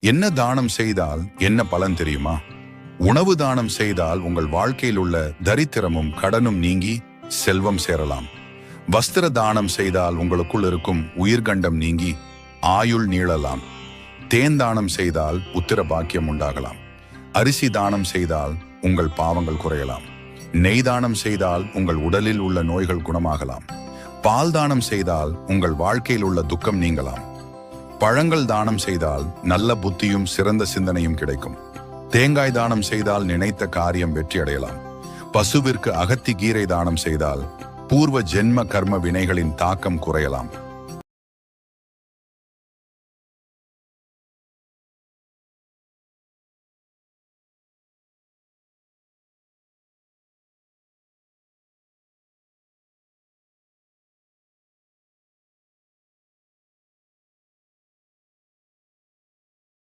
என்ன தானம் செய்தால் என்ன பலன் தெரியுமா? உணவு தானம் செய்தால் உங்கள் வாழ்க்கையில் உள்ள தரித்திரமும் கடனும் நீங்கி செல்வம் சேரலாம். வஸ்திர தானம் செய்தால் உங்களுக்குள் இருக்கும் உயிர்கண்டம் நீங்கி ஆயுள் நீளலாம். தேன் தானம் செய்தால் உத்திர பாக்கியம் உண்டாகலாம். அரிசி தானம் செய்தால் உங்கள் பாவங்கள் குறையலாம். நெய் தானம் செய்தால் உங்கள் உடலில் உள்ள நோய்கள் குணமாகலாம். பால் தானம் செய்தால் உங்கள் வாழ்க்கையில் உள்ள துக்கம் நீங்கலாம். பழங்கள் தானம் செய்தால் நல்ல புத்தியும் சிறந்த சிந்தனையும் கிடைக்கும். தேங்காய் தானம் செய்தால் நினைத்த காரியம் வெற்றி அடையலாம் பசுவிற்கு அகத்தி கீரை தானம் செய்தால் பூர்வ ஜென்ம கர்ம வினைகளின் தாக்கம் குறையலாம்.